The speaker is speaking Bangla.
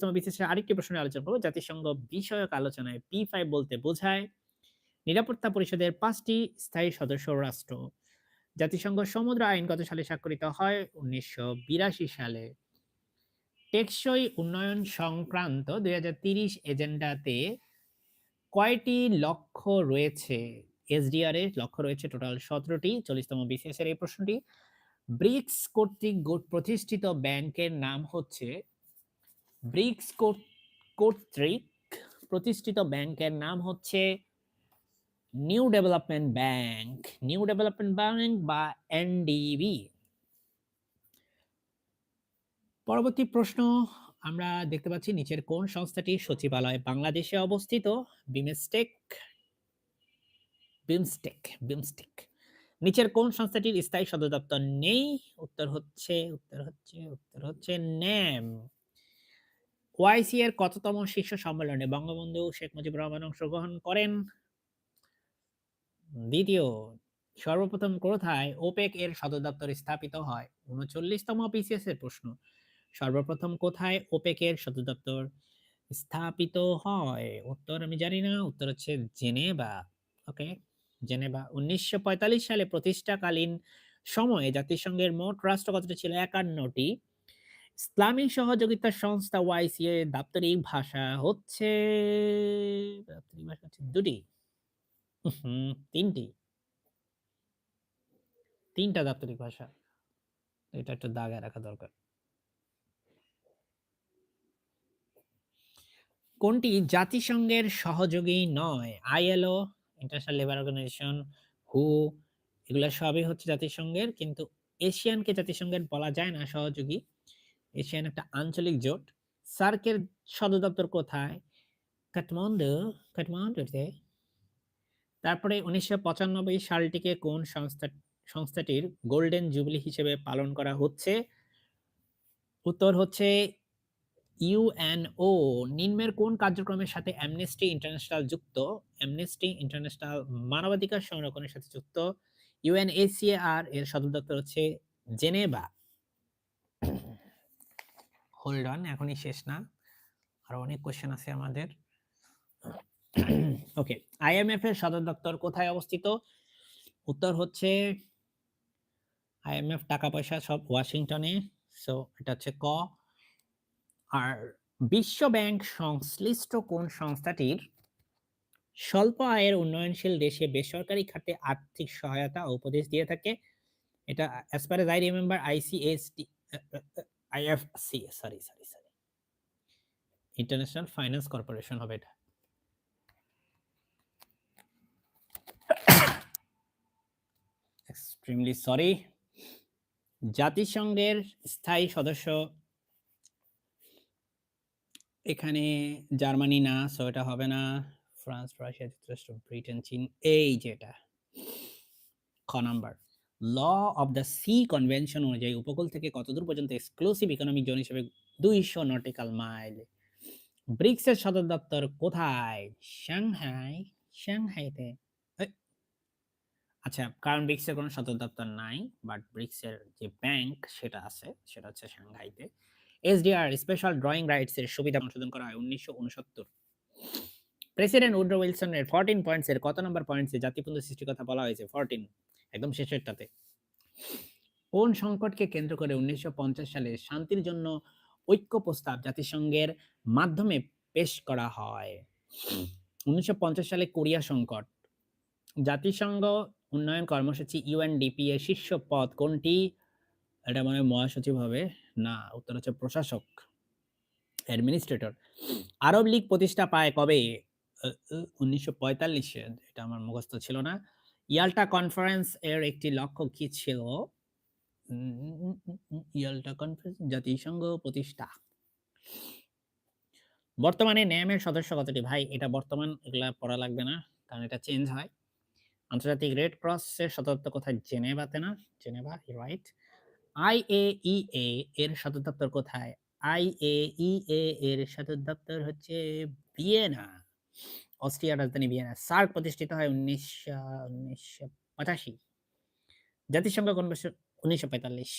চলিততম বিশেষে আরেকটি প্রশ্ন আলোচনা করব। জাতিসংঘ বিষয়ক আলোচনায় P5 বলতে বোঝায় নিরাপত্তা পরিষদের ৫ টি স্থায়ী সদস্য রাষ্ট্র। জাতিসংঘ সমুদ্র আইন কত সালে স্বাক্ষরিত হয়? ১৯৮২ সালে। টেকসই উন্নয়ন সংক্রান্ত ২০৩০ এজেন্ডাতে কয়টি লক্ষ্য রয়েছে? এসডিআর এর লক্ষ্য রয়েছে টোটাল ১৭ টি। ৪০ তম বিসিএস এর এই প্রশ্নটি। ব্রিক্স কর্তৃক প্রতিষ্ঠিত ব্যাংকের নাম হচ্ছে ব্রিক্স কর্তৃক প্রতিষ্ঠিত ব্যাংকের নাম হচ্ছে new development bank. New development bank বা এনডিবি। পরবর্তী প্রশ্ন আমরা দেখতে পাচ্ছি নিচের কোন সংস্থাটির সচিবালয় বাংলাদেশে অবস্থিত? বিমস্টেক বিমস্টেক, বিমস্টেক। নিচের কোন সংস্থাটির স্থায়ী সদর দপ্তর নেই? উত্তর হচ্ছে, উত্তর হচ্ছে, উত্তর হচ্ছে ন্যাম। ওআইসি এর কততম শীর্ষ সম্মেলনে বঙ্গবন্ধু শেখ মুজিবুর রহমান অংশগ্রহণ করেন? দ্বিতীয়। সর্বপ্রথম কোথায় ওপেক এর সদর দপ্তর স্থাপিত হয়? ৩৯ তম বিসিএস এর প্রশ্ন। সর্বপ্রথম কোথায় ওপেক এর সদর দপ্তর স্থাপিত হয়? উত্তর আমি জানি না। উত্তর হচ্ছে জেনেভা। ওকে, জেনেভা। ১৯৪৫ সালে প্রতিষ্ঠাকালীন সময়ে জাতিসংঘের মোট রাষ্ট্র কতটি ছিল? ৫১ টি। ইসলামী সহযোগিতা সংস্থা ওআইসি এর দাপ্তরিক ভাষা হচ্ছে দাপ্তরিক ভাষা হচ্ছে ২ টি। উহুম ৩ টি। ৩ টা দাপ্তরিক ভাষা। এটা একটু দাগায় রাখা দরকার। কোনটি জাতিসংঘের সহযোগী নয়? আইএলও, ইন্টারন্যাশনাল লেবার অর্গানাইজেশন, হু এগুলা সবই হচ্ছে জাতিসংঘের কিন্তু এশিয়ানকে জাতিসংঘের বলা যায় না সহযোগী। এশিয়ান একটা আঞ্চলিক জোট। সার্কের সদর দপ্তর কোথায়? কাঠমান্ডু, কাঠমান্ডুতে। তারপরে ১৯৯৫ সালটিকে কোন সংস্থা সংস্থাটির গোল্ডেন জুবলি হিসেবে পালন করা হচ্ছে? উত্তর হচ্ছে ইউএনও। নিম্নের কোন কার্যক্রমের সাথে অ্যামনেস্টি ইন্টারন্যাশনাল যুক্ত? অ্যামনেস্টি ইন্টারন্যাশনাল মানবাধিকার সংরক্ষণের সাথে যুক্ত। ইউএনএচসিআর এর সদর দপ্তর হচ্ছে জেনেভা। হোল্ড অন এখনই শেষ না। আরও অনেক কোয়েশ্চেন আছে আমাদের। ওকে, আইএমএফ এর সদর দপ্তর কোথায় অবস্থিত? উত্তর হচ্ছে আইএমএফ টাকা পয়সা সব ওয়াশিংটনে। সো এটা হচ্ছে ক। আর বিশ্ব ব্যাংক সংশ্লিষ্ট কোন সংস্থাটির স্বল্প আয়ের উন্নয়নশীল দেশে বেসরকারি খাতে আর্থিক সহায়তা উপদেশ দিয়ে থাকে? এটা as far as I remember ICST IFC sorry, sorry, sorry. International finance corporation হবে এটা। Extremely sorry. জাতিসংঘের স্থায়ী সদস্য এখানে জার্মানি না, সো এটা হবে না। ফ্রান্স, রাশিয়া, যুক্তরাষ্ট্র, ব্রিটেন, চীন এই যে এটা। খ number. Law of the sea convention অনুযায়ী উপকূল থেকে কতদূর পর্যন্ত এক্সক্লুসিভ ইকোনমিক জোন হিসেবে ২০০ নটিক্যাল মাইল। ব্রিক্স এর সদর দপ্তর কোথায়? সাংহাই, সাংহাইতে। আচ্ছা, কারণ ব্রিক্স এর কোন সদর দপ্তর নাই। বাট ব্রিক্স এর যে ব্যাংক সেটা আছে। সেটা হচ্ছে সাংহাইতে। এসডিআর স্পেশাল ড্রয়িং রাইটস এর সুবিধা সংশোধন করা হয় ১৯৬৯ প্রেসিডেন্ট উড্রো উইলসন এর 14 পয়েন্টস এর কত নম্বর পয়েন্টস জাতিপুঞ্জ সৃষ্টির কথা বলা হয়েছে? 14 একদম শেষেরটাতে। কোন সংকটকে কেন্দ্র করে ১৯৫০ সালে শান্তির জন্য ঐক্য প্রস্তাব জাতিসংঘের মাধ্যমে পেশ করা হয়? ১৯৫০ সালে কোরিয়া সংকট। জাতিসংঘ উন্নয়ন কর্মসূচি ইউএনডিপি এর শীর্ষ পদ কোনটি? এটা মানে মহাসচিব হবে। না, উত্তর হচ্ছে প্রশাসক। অ্যাডমিনিস্ট্রেটর। আরব লীগ প্রতিষ্ঠা পায় কবে? উনিশশো পঁয়তাল্লিশে এটা আমার মুখস্থ ছিল না। ইয়াল্টা কনফারেন্স এর একটি লক্ষ্য কি ছিল? ইয়াল্টা কনফারেন্স জাতিসংঘ প্রতিষ্ঠা। বর্তমানে ন্যামের সদস্য কতটি? ভাই এটা বর্তমান এগুলা পড়া লাগবে না। কারণ এটা চেঞ্জ হয়। আন্তর্জাতিক রেড ক্রস এর সদর কোথায়? জেনেভাতে না? Geneva, right. আইএইএ এর সদর দপ্তর কোথায়? আইএইএ এর সদর দপ্তর হচ্ছে ভিয়েনা। অস্ট্রিয়ার রাজধানী ভিয়েনা। সার্ক প্রতিষ্ঠিত হয় উনিশশো উনিশশো পঁচাশি জাতিসংঘ কনভেনশন উনিশশো ১৯৪৫